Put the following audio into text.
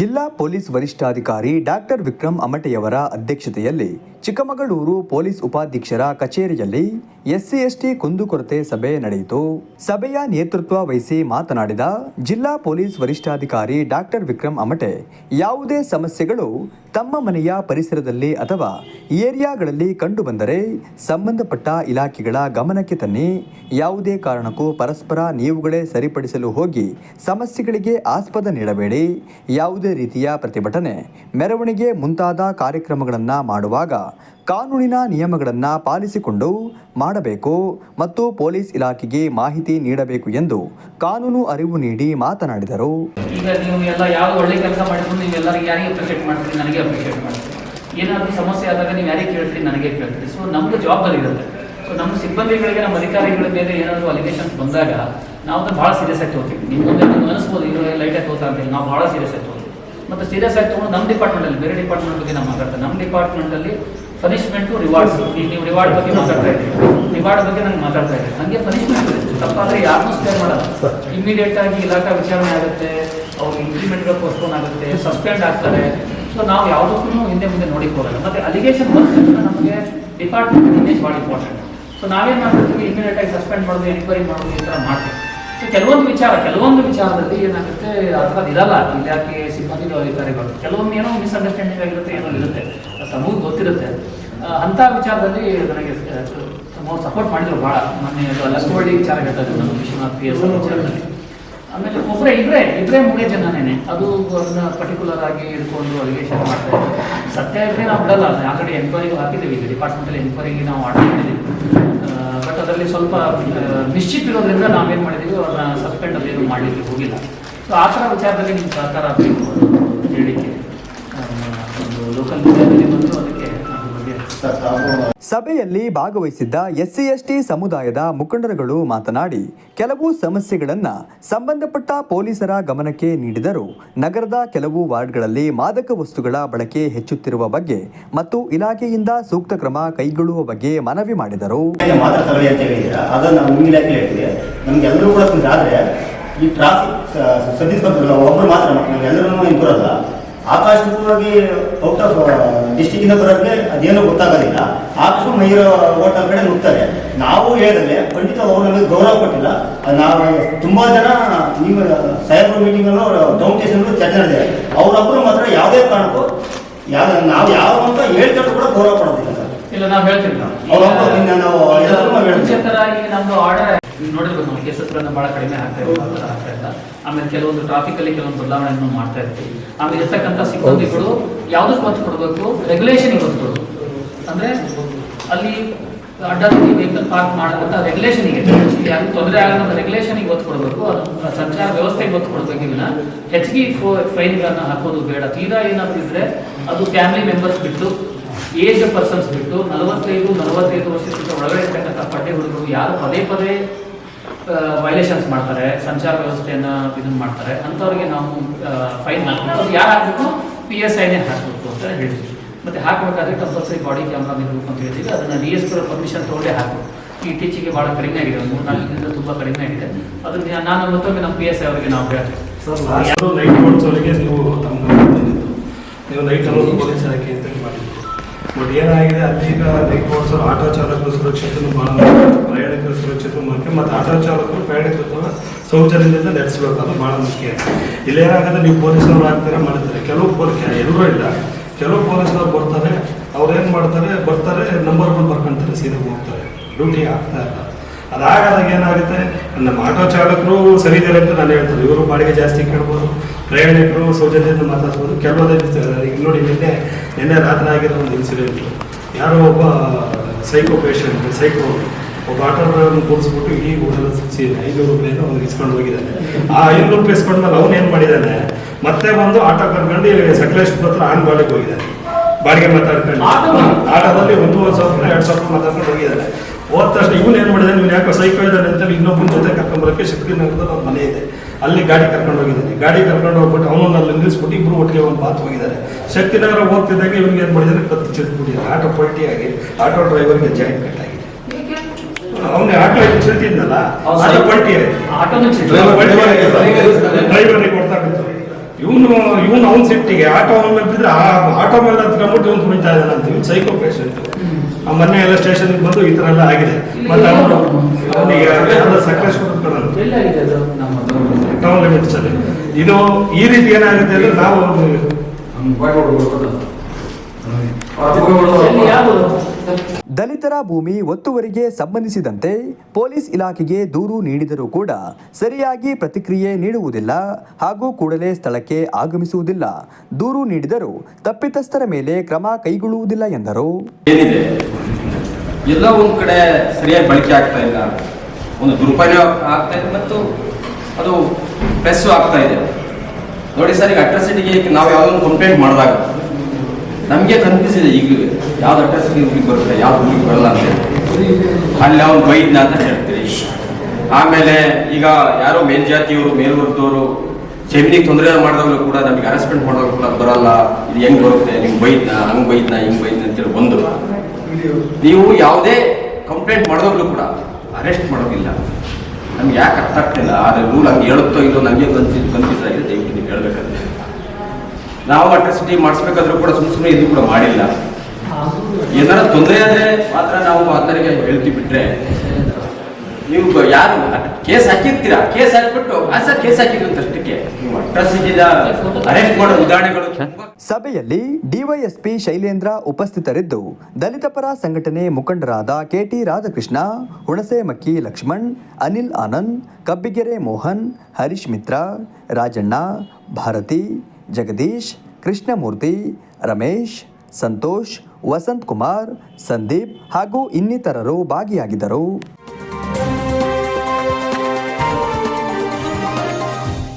ಜಿಲ್ಲಾ ಪೊಲೀಸ್ ವರಿಷ್ಠಾಧಿಕಾರಿ ಡಾಕ್ಟರ್ ವಿಕ್ರಮ್ ಅಮಟೆಯವರ ಅಧ್ಯಕ್ಷತೆಯಲ್ಲಿ ಚಿಕ್ಕಮಗಳೂರು ಪೊಲೀಸ್ ಉಪಾಧ್ಯಕ್ಷರ ಕಚೇರಿಯಲ್ಲಿ ಎಸ್ಸಿ ಎಸ್ಟಿ ಕುಂದುಕೊರತೆ ಸಭೆ ನಡೆಯಿತು. ಸಭೆಯ ನೇತೃತ್ವ ವಹಿಸಿ ಮಾತನಾಡಿದ ಜಿಲ್ಲಾ ಪೊಲೀಸ್ ವರಿಷ್ಠಾಧಿಕಾರಿ ಡಾಕ್ಟರ್ ವಿಕ್ರಮ್ ಅಮಟೆ, ಯಾವುದೇ ಸಮಸ್ಯೆಗಳು ತಮ್ಮ ಮನೆಯ ಪರಿಸರದಲ್ಲಿ ಅಥವಾ ಏರಿಯಾಗಳಲ್ಲಿ ಕಂಡುಬಂದರೆ ಸಂಬಂಧಪಟ್ಟ ಇಲಾಖೆಗಳ ಗಮನಕ್ಕೆ ತನ್ನಿ. ಯಾವುದೇ ಕಾರಣಕ್ಕೂ ಪರಸ್ಪರ ನೀವುಗಳೇ ಸರಿಪಡಿಸಲು ಹೋಗಿ ಸಮಸ್ಯೆಗಳಿಗೆ ಆಸ್ಪದ ನೀಡಬೇಡಿ. ಯಾವುದೇ ರೀತಿಯ ಪ್ರತಿಭಟನೆ, ಮೆರವಣಿಗೆ ಮುಂತಾದ ಕಾರ್ಯಕ್ರಮಗಳನ್ನು ಮಾಡುವಾಗ ಕಾನೂನಿನ ನಿಯಮಗಳನ್ನು ಪಾಲಿಸಿಕೊಂಡು ಮಾಡಬೇಕು ಮತ್ತು ಪೊಲೀಸ್ ಇಲಾಖೆಗೆ ಮಾಹಿತಿ ನೀಡಬೇಕು ಎಂದು ಕಾನೂನು ಅರಿವು ನೀಡಿ ಮಾತನಾಡಿದರು. ನೀವು ಎಲ್ಲ ಯಾವ ಮಾಡಿದ್ರು ಏನಾದರೂ ಸಮಸ್ಯೆ ಆದಾಗ ನೀವು ಯಾರಿಗೆ ಕೇಳ್ತೀರಿ? ನನಗೆ ಕೇಳ್ತೀರಿ. ಸೊ ನಮ್ದು ಜವಾಬ್ದಾರಿ ಇರುತ್ತೆ. ಸೊ ನಮ್ಮ ಸಿಬ್ಬಂದಿಗಳಿಗೆ ನಮ್ಮ ಅಧಿಕಾರಿಗಳ ಮೇಲೆ ಏನಾದರೂ ಅಲಿಗೇಷನ್ಸ್ ಬಂದಾಗ ನಾವು ಅದನ್ನು ಭಾಳ ಸೀರಿಯಸ್ ಆಗಿ ತಗೋತೀವಿ ಮುಂದೆ ನಿಮ್ಗೆ ಅನಿಸ್ಬೋದು ಲೈಟ್ ಆಗಿ ತಗೋತಾ ಅಂತೇಳಿ ನಾವು ಭಾಳ ಸೀರಿಯಸ್ ಆಗಿ ತಗೋತೀವಿ ಮತ್ತು ಸೀರಿಯಸ್ ಆಗಿ ತೊಗೊಂಡು ನಮ್ಮ ಡಿಪಾರ್ಟ್ಮೆಂಟಲ್ಲಿ ಬೇರೆ ಡಿಪಾರ್ಟ್ಮೆಂಟ್ ಬಗ್ಗೆ ನಾವು ಮಾತಾಡ್ತೇವೆ. ನಮ್ಮ ಡಿಪಾರ್ಟ್ಮೆಂಟಲ್ಲಿ ಪನಿಷ್ಮೆಂಟು ರಿವಾರ್ಡ್ಸ್ ಈಗ ನೀವು ರಿವಾರ್ಡ್ ಬಗ್ಗೆ ಮಾತಾಡ್ತಾ ಇದ್ದೀವಿ ರಿವಾರ್ಡ್ ಬಗ್ಗೆ ನಂಗೆ ಮಾತಾಡ್ತಾ ಇದ್ದೀನಿ ನನಗೆ ಪನಿಷ್ಮೆಂಟ್ ಇದೆ. ತಪ್ಪಾದರೆ ಯಾರನ್ನೂ ಸ್ಟೇ ಮಾಡಲ್ಲ. ಇಮಿಡಿಯೇಟ್ ಆಗಿ ಇಲಾಖಾ ವಿಚಾರಣೆ ಆಗುತ್ತೆ ಅವ್ರಿಗೆ ಇಂಪ್ಲಿಮೆಂಟ್ಗಳು ಪೋಸ್ಟ್ಪೋನ್ ಆಗುತ್ತೆ ಸಸ್ಪೆಂಡ್ ಆಗ್ತಾರೆ. ಸೊ ನಾವು ಯಾವುದಕ್ಕೂ ಹಿಂದೆ ಮುಂದೆ ನೋಡಿಕೊಳ್ಳಲ್ಲ. ಮತ್ತೆ ಅಲಿಗೇಷನ್ ಬಂದ ನಮಗೆ ಡಿಪಾರ್ಟ್ಮೆಂಟ್ ಇಮೇಜ್ ಭಾಳ ಇಂಪಾರ್ಟೆಂಟ್ ಸೊ ನಾವೇನು ಮಾಡ್ತೀವಿ? ಇಮಿಡಿಯೇಟ್ ಆಗಿ ಸಸ್ಪೆಂಡ್ ಮಾಡೋದು ಎನ್ಕ್ವೈರಿ ಮಾಡೋದು ಈ ಥರ ಮಾಡ್ತೀವಿ. ಸೊ ಕೆಲವೊಂದು ವಿಚಾರ ಕೆಲವೊಂದು ವಿಚಾರದಲ್ಲಿ ಏನಾಗುತ್ತೆ? ಅಥವಾ ಇರಲ್ಲ ಇಲಾಖೆ ಸಿಬ್ಬಂದಿ ಅಧಿಕಾರಿಗಳು. ಕೆಲವೊಂದು ಏನೋ ಮಿಸ್ಅಂಡರ್ಸ್ಟ್ಯಾಂಡಿಂಗ್ ಆಗಿರುತ್ತೆ ಏನೋ ಇರುತ್ತೆ. ತಮಗೂ ಗೊತ್ತಿರುತ್ತೆ. ಅಂಥ ವಿಚಾರದಲ್ಲಿ ನನಗೆ ಸಪೋರ್ಟ್ ಮಾಡಿದ್ರು ಭಾಳ ಮೊನ್ನೆ ಲಕ್ಷ್ಮಡಿ ವಿಚಾರ ಹೇಳ್ತಾ ಇದ್ರು ನಮ್ಮ ವಿಶ್ವನಾಥ್ ಪಿ ಎಸ್ ವಿಚಾರದಲ್ಲಿ ಆಮೇಲೆ ಒಬ್ಬರೇ ಇದ್ರೆ ಇದ್ರೆ ಮೂರೇ ಜನನೇನೆ. ಅದು ಅದನ್ನ ಪರ್ಟಿಕ್ಯುಲರ್ ಆಗಿ ಹಿಡ್ಕೊಂಡು ಅಲಿಗೇಷನ್ ಮಾಡ್ತಾ ಇದ್ದಾರೆ ಸತ್ಯ ಇದ್ರೆ ನಾವು ಬಿಡಲ್ಲ, ಅದನ್ನ ಆಲ್ರೆಡಿ ಎನ್ಕ್ವೈರಿಗೆ ಹಾಕಿದ್ದೀವಿ. ಈಗ ಡಿಪಾರ್ಟ್ಮೆಂಟಲ್ಲಿ ಎನ್ಕ್ವೈರಿಗೆ ನಾವು ಆರ್ಡರ್ ಮಾಡಿದ್ದೀವಿ ಬಟ್ ಅದರಲ್ಲಿ ಸ್ವಲ್ಪ ನಿಶ್ಚಿತ ಇರೋದ್ರಿಂದ ನಾವೇನು ಮಾಡಿದ್ದೀವಿ, ಅವ್ರನ್ನ ಸಸ್ಪೆಂಡ್ ಅದೇನು ಮಾಡಲಿಕ್ಕೆ ಹೋಗಿಲ್ಲ. ಸೊ ಆ ಥರ ವಿಚಾರದಲ್ಲಿ ನಿಮ್ಮ ಸಹಕಾರ ಬೇಕು ಹೇಳಿಕೆ ಸಭೆಯಲ್ಲಿ ಭಾಗವಹಿಸಿದ್ದ ಎಸ್ಸಿ ಎಸ್ಟಿ ಸಮುದಾಯದ ಮುಖಂಡರುಗಳು ಮಾತನಾಡಿ, ಕೆಲವು ಸಮಸ್ಯೆಗಳನ್ನು ಸಂಬಂಧಪಟ್ಟ ಪೊಲೀಸರ ಗಮನಕ್ಕೆ ನೀಡಿದರು ನಗರದ ಕೆಲವು ವಾರ್ಡ್ಗಳಲ್ಲಿ ಮಾದಕ ವಸ್ತುಗಳ ಬಳಕೆ ಹೆಚ್ಚುತ್ತಿರುವ ಬಗ್ಗೆ ಮತ್ತು ಇಲಾಖೆಯಿಂದ ಸೂಕ್ತ ಕ್ರಮ ಕೈಗೊಳ್ಳುವ ಬಗ್ಗೆ ಮನವಿ ಮಾಡಿದರು. ಆಕಾಶವಾಗಿ ಔಟ್ ಆಫ್ ಡಿಸ್ಟಿಕ್ಕಿಂದ ಬರೋರಿಗೆ ಅದೇನೂ ಗೊತ್ತಾಗೋದಿಲ್ಲ. ಆಕ್ಷು ಮೈರ ಹೋಟೆಲ್ ಕಡೆ ನುಗ್ತಾರೆ. ನಾವು ಹೇಳಿದ್ರೆ ಖಂಡಿತ ಅವ್ರು ನಮಗೆ ಗೌರವ ಕೊಟ್ಟಿಲ್ಲ. ನಾವು ತುಂಬ ಜನ ನೀವು ಸೈಬರ್ ಮೀಟಿಂಗಲ್ಲೂ ಅವರ ಸ್ಟೇಷನ್ಗಳು ಚರ್ಚೆ ನಡೆದಿದೆ ಅವರೊಬ್ಬರು ಮಾತ್ರ ಯಾವುದೇ ಕಾರಣಕ್ಕೂ ಯಾವ ನಾವು ಯಾವ ಅಂತ ಹೇಳ್ಕೊಂಡು ಕೂಡ ಗೌರವ ಕೊಡೋದಿಲ್ಲ ಸರ್. ಇಲ್ಲ ನಾವು ಹೇಳ್ತೀವಿ. ನಾವು. ಅವ್ರೊಬ್ಬರು ನಾವು ಎಲ್ಲರೂ ಹೇಳ್ತೀವಿ. ನಮ್ದು ಆರ್ಡರ್ ನೋಡಿರ್ಬೇಕು ನಾವು ಕೇಸಸ್ಗಳನ್ನು ಭಾಳ ಕಡಿಮೆ ಆಗ್ತಾ ಥರ ಆಗ್ತಾ ಇಲ್ಲ. ಆಮೇಲೆ ಕೆಲವೊಂದು ಟ್ರಾಫಿಕ್ ಅಲ್ಲಿ ಕೆಲವೊಂದು ಬದಲಾವಣೆಯನ್ನು ಮಾಡ್ತಾ ಇರ್ತೀವಿ. ಆಮೇಲೆ ಇರ್ತಕ್ಕಂಥ ಸಿಬ್ಬಂದಿಗಳು ಯಾವುದಕ್ಕೆ ಒತ್ತು ಕೊಡಬೇಕು? ರೆಗ್ಯುಲೇಷನ್ ಒತ್ತು ಕೊಡಬೇಕು ಅಂದ್ರೆ ಅಲ್ಲಿ ಅಡ್ಡ ವೆಹಿಕಲ್ ಪಾರ್ಕ್ ಮಾಡುವಂತ ರೆಗ್ಯುಲೇಷನ್ ಇದೆ ಯಾರು ತೊಂದರೆ ಆಗದಂತ ರೆಗ್ಯುಲೇಷನ್ ಒತ್ತು ಕೊಡಬೇಕು. ಅದು ಸಂಚಾರ ವ್ಯವಸ್ಥೆಗೆ ಒತ್ತು ಕೊಡಬೇಕು ಇವನ್ನ ಹೆಚ್ಚಿಗೆ ಫೈನ್ಗಳನ್ನ ಹಾಕೋದು ಬೇಡ. ತೀರಾ ಏನಾದ್ರು ಇದ್ರೆ ಅದು ಫ್ಯಾಮಿಲಿ ಮೆಂಬರ್ಸ್ ಬಿಟ್ಟು ಏಜ್ ಪರ್ಸನ್ಸ್ ಬಿಟ್ಟು, ನಲವತ್ತೈದು ನಲವತ್ತೈದು ವರ್ಷಕ್ಕಿಂತ ಒಳಗಡೆ ಇರ್ತಕ್ಕಂಥ ಪಡ್ಡೆ ಹುಡುಗರು ಯಾರು ಪದೇ ಪದೇ ವೈಲೇಷನ್ಸ್ ಮಾಡ್ತಾರೆ ಸಂಚಾರ ವ್ಯವಸ್ಥೆಯನ್ನ ಇದನ್ನ ಮಾಡ್ತಾರೆ. ಅಂಥವ್ರಿಗೆ ನಾವು ಫೈನ್ ಹಾಕ್ಬೇಕು ಅದು ಯಾರು ಹಾಕ್ಬೇಕು? ಪಿ ಎಸ್ ಐನೇ ಹಾಕ್ಬೇಕು ಅಂತ ಹೇಳಿದ್ವಿ ಮತ್ತೆ ಹಾಕ್ಬೇಕಾದ್ರೆ ಕಂಪಲ್ಸರಿ ಬಾಡಿ ಕ್ಯಾಮ್ರಾ ಇರಬೇಕು ಅಂತ ಹೇಳ್ತೀವಿ ಅದನ್ನ ಡಿ ಎಸ್ ಪರ್ಮಿಷನ್ ಹಾಕು ಹಾಕಬೇಕು. ಇತ್ತೀಚೆಗೆ ಭಾಳ ಕಡಿಮೆ ಆಗಿದೆ. ಒಂದು ಮೂರು ನಾಲ್ಕು ದಿನದಿಂದ ತುಂಬ ಕಡಿಮೆ ಆಗಿದೆ. ಅದನ್ನ ನಾನು ಮತ್ತೊಮ್ಮೆ ನಮ್ಮ ಪಿ ಎಸ್ ಐ ಅವರಿಗೆ ನಾವು ಹೇಳ್ತೀವಿ ಸರ್ ಲಾಸ್ಟ್ ನೈಟ್ ಓಡಿಸೋರಿಗೆ ನೀವು ನೀವು ನೈಟ್ ಅನ್ನೋದು ಪೊಲೀಸ್ ಇಲಾಖೆ ಅಂತ ಮಾಡಿದ್ದು. ಬಟ್ ಏನಾಗಿದೆ ಅಲ್ಲಿ ಲೈಟ್ ನೈಟ್ ಓಡಿಸೋರು ಆಟೋ ಚಾಲಕರು ಸುರಕ್ಷತೆ ಭಾಳ ಮುಖ್ಯ ಮತ್ತು ಆಟೋ ಚಾಲಕರು ಪ್ರಯಾಣಿಕತ್ವ ಸೌಜನ್ಯದಿಂದ ನಡೆಸಬೇಕು ಅದು ಭಾಳ ಮುಖ್ಯ. ಇಲ್ಲ ಏನಾಗುತ್ತೆ ನೀವು ಪೊಲೀಸರು ಆಗ್ತಾರೆ ಮಾಡ್ತಾರೆ ಕೆಲವು ಪೊಲೀಸ್ ಎಲ್ಲರೂ ಇಲ್ಲ. ಕೆಲವು ಪೊಲೀಸರು ಬರ್ತಾರೆ, ಅವ್ರು ಏನು ಮಾಡ್ತಾರೆ, ಬರ್ತಾರೆ ನಂಬರ್ಗಳು ಬರ್ಕೊಂತಾರೆ, ಸೀದಾ ಹೋಗ್ತಾರೆ. ಡ್ಯೂಟಿ ಆಗ್ತಾ ಇಲ್ಲ. ಅದಾಗದಾಗ ಏನಾಗುತ್ತೆ, ನಮ್ಮ ಆಟೋ ಚಾಲಕರು ಸರಿ ಇದ್ದಾರೆ ಅಂತ ನಾನು ಹೇಳ್ತಾರೆ ಇವರು ಬಾಡಿಗೆ ಜಾಸ್ತಿ ಕೇಳ್ಬೋದು, ಪ್ರಯಾಣಿಕರು ಸೌಜನ್ಯದಿಂದ ಮಾತಾಡ್ಬೋದು. ಕೆಲವೊಂದೇ ಈಗ ನೋಡಿ, ನಿನ್ನೆ ನಿನ್ನೆ ರಾತ್ರಿ ಆಗಿರೋ ಒಂದು ಇನ್ಸಿಡೆಂಟ್ ಯಾರೋ ಒಬ್ಬ ಸೈಕೋ ಪೇಷಂಟ್ ಸೈಕೋ ಒಬ್ಬ ಆಟೋ ಡ್ರೈವರ್ನ ಕೂರಿಸ್ಬಿಟ್ಟು ಇಡೀ ಊರೆಲ್ಲ ಸುತ್ತಿ ಐನೂರು ರೂಪಾಯಿನ ಅವ್ನಿಗೆ ಇಸ್ಕೊಂಡು ಹೋಗಿದ್ದಾನೆ ಆ ಐನೂರು ರೂಪಾಯಿ ಇಸ್ಕೊಂಡ್ಮೇಲೆ ಅವ್ನು ಏನು ಮಾಡಿದ್ದಾನೆ ಮತ್ತೆ ಬಂದು ಆಟೋ ಕರ್ಕೊಂಡು ಸಕಲೇಶ್ಪುರ ಹತ್ರ ಆನ್ ಬಾಡಿಗೆ ಹೋಗಿದ್ದಾನೆ ಬಾಡಿಗೆ ಮಾತಾಡ್ಕೊಂಡು. ಆಟೋದಲ್ಲಿ? ಒಂದೂವರೆ ಸಾವಿರ ರೂಪಾಯಿ ಎರಡು ಸಾವಿರ ರೂಪಾಯಿ ಮಾತಾಡ್ಕೊಂಡು ಹೋಗಿದ್ದಾನೆ ಹೋದ ತಕ್ಷಣ ಇವನು ಏನು ಮಾಡಿದಾನೆ? ಇವನು ಯಾಕೋ ಸೈಕೋ ಇದ್ದಾನೆ ಅಂತೇಳಿ ಇನ್ನೊಬ್ಬನ ಜೊತೆ ಕರ್ಕೊಂಬರಕ್ಕೆ ಶಕ್ತಿನಗರದ ಒಂದು ಮನೆ ಇದೆ. ಅಲ್ಲಿ ಗಾಡಿ ಕರ್ಕೊಂಡು ಹೋಗಿದ್ದಾನೆ ಗಾಡಿ ಕರ್ಕೊಂಡು ಹೋಗ್ಬಿಟ್ಟು ಅವನು ಅಲ್ಲಿ ನಿಲ್ಲಿಸ್ಬಿಟ್ಟು ಇಬ್ಬರು ಒಟ್ಟಿಗೆ ಒಂದು ಬಾತ್ ಹೋಗಿದ್ದಾರೆ. ಶಕ್ತಿನಗರ ಹೋಗ್ತಿದ್ದಾಗ ಇವನಿಗೆ ಏನು ಮಾಡಿದಾನೆ? ಕತ್ತು ಚಿಟ್ಬಿಟ್ಟಿದ್ದಾರೆ ಆಟೋ ಪಲ್ಟಿ ಆಗಿ ಆಟೋ ಡ್ರೈವರ್ಗೆ ಜಾಯಿಂಟ್ ಕಟ್ ಅವನಿಗೆ ಆಟೋ ಚಿಲ್ತಿದ್ನಲ್ಲ ಆಟೋ ಪಲ್ಟಿ ಡ್ರೈವರ್ಗೆ ಕೊಡ್ತಾ ಬಿತ್ತು. ಇವನು ಇವನು ಅವ್ನ ಸಿಟ್ಟಿಗೆ ಆಟೋ ಅವನ ಮೇಲೆ ಬಿದ್ದರೆ ಆಟೋ ಮೇಲೆ ಹತ್ಕೊಂಡ್ಬಿಟ್ಟು ಇವನು ಕುಣಿತಾ ಇದ್ದಾನೆ ಅಂತ. ಇವನು ಸೈಕೋ ಪೇಷಂಟ್ ಆ ಮೊನ್ನೆ ಎಲ್ಲ ಸ್ಟೇಷನ್ ಬಂದು ಈ ಥರ ಎಲ್ಲ ಆಗಿದೆ. ಮತ್ತೆ ಅವನು ಅವನಿಗೆ ಎಲ್ಲ ಸಕಲೇಶ್ವರ ಟೌನ್ ಲಿಮಿಟ್ಸ್ ಅಲ್ಲಿ ಇದು ಈ ರೀತಿ ಏನಾಗುತ್ತೆ ಅಂದ್ರೆ ನಾವು ದಲಿತರ ಭೂಮಿ ಒತ್ತುವರಿಗೆ ಸಂಬಂಧಿಸಿದಂತೆ ಪೊಲೀಸ್ ಇಲಾಖೆಗೆ ದೂರು ನೀಡಿದರೂ ಕೂಡ ಸರಿಯಾಗಿ ಪ್ರತಿಕ್ರಿಯೆ ನೀಡುವುದಿಲ್ಲ ಹಾಗೂ ಕೂಡಲೇ ಸ್ಥಳಕ್ಕೆ ಆಗಮಿಸುವುದಿಲ್ಲ. ದೂರು ನೀಡಿದರೂ ತಪ್ಪಿತಸ್ಥರ ಮೇಲೆ ಕ್ರಮ ಕೈಗೊಳ್ಳುವುದಿಲ್ಲ ಎಂದರು. ಎಲ್ಲ ಒಂದು ಕಡೆ ಸರಿಯಾಗಿ ಬಳಕೆ ಆಗ್ತಾ ಇಲ್ಲ. ಒಂದು ದುರುಪಯೋಗ ಆಗ್ತಾ ಇದೆ ಮತ್ತು ಅದು ಪ್ರೆಸ್ ಆಗ್ತಾ ಇದೆ. ನೋಡಿ ಸರ್, ಈಗ ಅಟ್ರಾಸಿಟಿಗೆ ನಾವು ಯಾವುದೋ ಒಂದು ಕಂಪ್ಲೇಂಟ್ ಮಾಡಿದಾಗ ನಮಗೆ ಕನ್ಫ್ಯೂಸ್ ಇದೆ ಈಗಲೂ ಯಾವ್ದು ಅಟ್ರಾಸಿಟಿ ಊರಿಗೆ ಬರುತ್ತೆ, ಯಾವ್ದು ಊರಿಗೆ ಬರಲ್ಲ ಅಂತ. ಅಲ್ಲಿ ಅವ್ನು ಬೈದ್ನ ಅಂತ ಹೇಳ್ತೀರಿ ಆಮೇಲೆ ಈಗ ಯಾರೋ ಮೇಲ್ಜಾತಿಯವರು, ಮೇಲ್ವರ್ಗದವರು, ಜಮೀನಿಗೆ ತೊಂದರೆ ಮಾಡಿದವರು ಕೂಡ ನಮಗೆ ಅರೆಸ್ಟ್ಮೆಂಟ್ ಮಾಡೋರು ಕೂಡ ಬರಲ್ಲ. ಇದು ಹೆಂಗ್ ಬರುತ್ತೆ? ನಿಮ್ಗೆ ಬೈದ್ನ? ಹಂಗೆ ಬೈದ್ನ? ಹಿಂಗೆ ಬೈದ್ನ ಅಂತೇಳಿ ಒಂದು ನೀವು ಯಾವುದೇ ಕಂಪ್ಲೇಂಟ್ ಮಾಡಿದಾಗಲೂ ಕೂಡ ಅರೆಸ್ಟ್ ಮಾಡೋದಿಲ್ಲ. ನಮ್ಗೆ ಯಾಕೆ ಅರ್ಥ ಆಗ್ತಿಲ್ಲ? ಆದರೆ ರೂಲ್ ಹಂಗೆ ಹೇಳುತ್ತೋ ಇಲ್ಲೋ ನನಗೆ ಕನ್ಫ್ಯೂಸ್ ಕನ್ಫ್ಯೂಸ್ ಆಗಿದೆ. ದಯವಿಟ್ಟು ನೀವು ಹೇಳ್ಬೇಕಾದ್ರೆ ನಾವು ಅಟ್ರಾಸಿಟಿ ಮಾಡಿಸ್ಬೇಕಾದ್ರೂ ಕೂಡ ಸುಮ್ಮನೆ ಸುಮ್ಮನೆ ಇದು ಕೂಡ ಮಾಡಿಲ್ಲ. ಏನಾರ ತೊಂದರೆ ಆದರೆ ಮಾತ್ರ ನಾವು ಆತನಿಗೆ ಹೇಳ್ತಿ ಬಿಟ್ರೆ ನೀವು ಯಾರು ಕೇಸ್ ಹಾಕಿರ್ತೀರಾ? ಕೇಸ್ ಹಾಕ್ಬಿಟ್ಟು ಸರ್ ಕೇಸ್ ಹಾಕಿದ್ರು ಅಷ್ಟಕ್ಕೆ. ನೀವು ಅಟ್ರಾಸಿಟಿದ ಅರೆಸ್ಟ್ ಮಾಡೋ ಉದಾಹರಣೆಗಳು ಸಭೆಯಲ್ಲಿ ಡಿವೈಎಸ್ಪಿ ಶೈಲೇಂದ್ರ ಉಪಸ್ಥಿತರಿದ್ದು, ದಲಿತ ಪರ ಸಂಘಟನೆ ಮುಖಂಡರಾದ ಕೆಟಿ ರಾಧಾಕೃಷ್ಣ ಹುಣಸೆಮಕ್ಕಿ ಲಕ್ಷ್ಮಣ್, ಅನಿಲ್ ಆನಂದ್, ಕಬ್ಬಿಗೆರೆ ಮೋಹನ್, ಹರೀಶ್ ಮಿತ್ರ, ರಾಜಣ್ಣ, ಭಾರತಿ ಜಗದೀಶ್ ಕೃಷ್ಣಮೂರ್ತಿ ರಮೇಶ್ ಸಂತೋಷ್ ವಸಂತ್ ಕುಮಾರ್ ಸಂದೀಪ್ ಹಾಗೂ ಇನ್ನಿತರರು ಭಾಗಿಯಾಗಿದ್ದರು.